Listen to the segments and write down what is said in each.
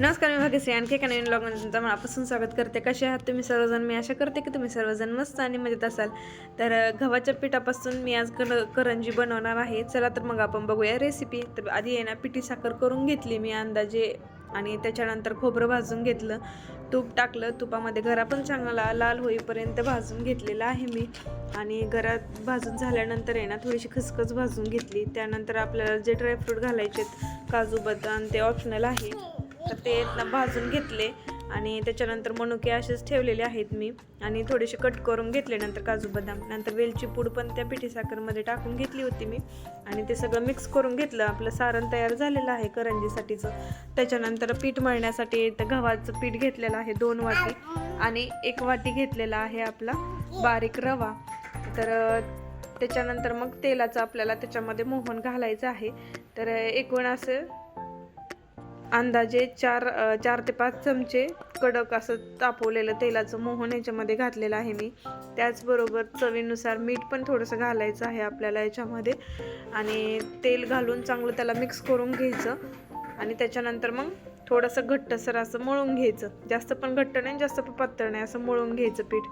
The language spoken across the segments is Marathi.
नमस्कार मी आणखी एका नवीन ब्लॉग तुमचं मनापासून स्वागत करते. कसे आहात तुम्ही सर्वजण? मी आशा करते की तुम्ही सर्वजण मस्त आणि मजेत असाल. तर गव्हाच्या पिठापासून मी आज कर करंजी बनवणार आहे. चला तर मग आपण बघूया रेसिपी तर आधी आहे ना पिठी साखर करून घेतली मी अंदाजे आणि त्याच्यानंतर खोबरं भाजून घेतलं. तूप टाकलं. तुपामध्ये घरा पण चांगला लाल होईपर्यंत भाजून घेतलेला आहे मी. आणि घरात भाजून झाल्यानंतर आहे ना थोडीशी खसखस भाजून घेतली. त्यानंतर आपल्याला जे ड्रायफ्रूट घालायचे काजू बदाम ते ऑप्शनल आहे. तर ते भाजून घेतले आणि त्याच्यानंतर मनुके असेच ठेवलेले आहेत मी. आणि थोडेसे कट करून घेतले नंतर काजू बदाम. नंतर वेलची पूड पण त्या पिठी साखरमध्ये टाकून घेतली होती मी. आणि ते सगळं मिक्स करून घेतलं. आपलं सारण तयार झालेलं आहे करंजीसाठीचं. त्याच्यानंतर पीठ मळण्यासाठी तर गव्हाचं पीठ घेतलेलं आहे दोन वाटी. आणि एक वाटी घेतलेला आहे आपला बारीक रवा. तर त्याच्यानंतर मग तेलाचं आपल्याला त्याच्यामध्ये मोहन घालायचं आहे. तर एकूण असं अंदाजे चार चार ते पाच चमचे कडक असं तापवलेलं तेलाचं मोहन याच्यामध्ये घातलेलं आहे मी. त्याचबरोबर चवीनुसार मीठ पण थोडंसं घालायचं आहे आपल्याला याच्यामध्ये. आणि तेल घालून चांगलं त्याला मिक्स करून घ्यायचं. आणि त्याच्यानंतर मग थोडंसं घट्टसर असं मळून घ्यायचं. जास्त पण घट्ट नाही जास्त पण पातळ नाही असं मळून घ्यायचं पीठ.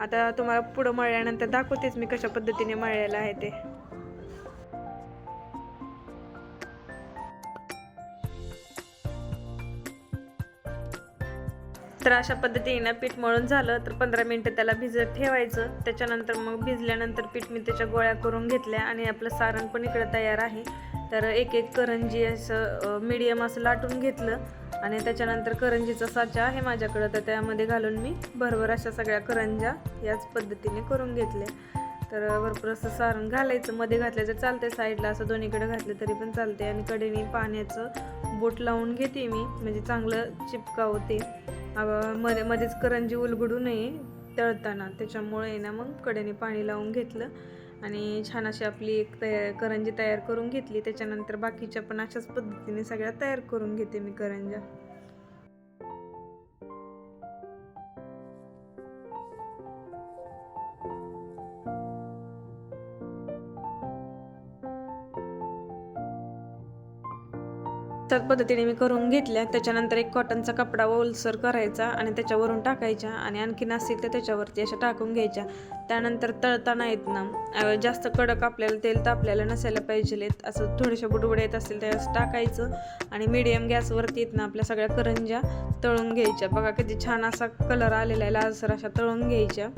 आता तुम्हाला पुढं मळल्यानंतर दाखवतेच मी कशा पद्धतीने मळलेलं आहे ते. तर अशा पद्धतीने पीठ मळून झालं तर पंधरा मिनटं त्याला भिजत ठेवायचं. त्याच्यानंतर मग भिजल्यानंतर पीठ मी त्याच्या गोळ्या करून घेतल्या आणि आपलं सारण पण इकडं तयार आहे. तर एक एक करंजी असं मीडियम असं लाटून घेतलं आणि त्याच्यानंतर करंजीचा साचा आहे माझ्याकडं तर त्यामध्ये घालून मी भरभर अशा सगळ्या करंज्या याच पद्धतीने करून घेतल्या. तर भरपूर असं सारण घालायचं मध्ये घातलं तर चालते साईडला असं दोन्हीकडे घातलं तरी पण चालते आणि कडेने पाण्याचं बोट लावून घेते मी म्हणजे चांगलं चिपकावं ते मध्ये मध्येच करंजी उलगडू नये तळताना. त्याच्यामुळे ना मग कडेने पाणी लावून घेतलं आणि छान अशी आपली एक तयार करंजी तयार करून घेतली. त्याच्यानंतर बाकीच्या पण अशाच पद्धतीने सगळ्या तयार करून घेते मी करंज्या. त्याच पद्धतीने मी करून घेतल्या. त्याच्यानंतर एक कॉटनचा कपडा ओलसर करायचा आणि त्याच्यावरून टाकायच्या आणि आणखीन असतील तर त्याच्यावरती अशा टाकून घ्यायच्या. त्यानंतर तळताना येत ना. जास्त कडक आपल्याला तेल तापल्याला नसायला पाहिजे असं थोडेशा बुडबुडे येत असतील त्यावेळेस टाकायचं आणि मीडियम गॅसवरती येत ना आपल्या सगळ्या करंज्या तळून घ्यायच्या. बघा किती छान असा कलर आलेला आहे. लालसर अशा तळून घ्यायच्या.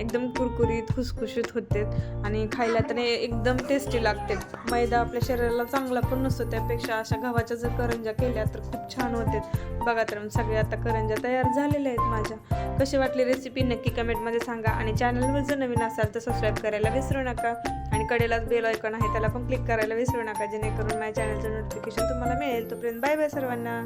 एकदम कुरकुरीत खुसखुशीत होते आणि खायला तर एकदम टेस्टी लागते. मैदा आपल्या शरीराला चांगला पण नसतो त्यापेक्षा अशा गव्हाच्या जर करंज्या केल्या तर खूप छान होते. बघा तर मग सगळे आता करंज्या तयार झालेल्या आहेत माझ्या. कशी वाटली रेसिपी नक्की कमेंटमध्ये सांगा आणि चॅनलवर जर नवीन असाल तर सबस्क्राईब करायला विसरू नका. आणि कडेलाच बेल आयकॉन आहे त्याला पण क्लिक करायला विसरू नका जेणेकरून माझ्या चॅनलचं नोटिफिकेशन तुम्हाला मिळेल. तोपर्यंत बाय बाय सर्वांना.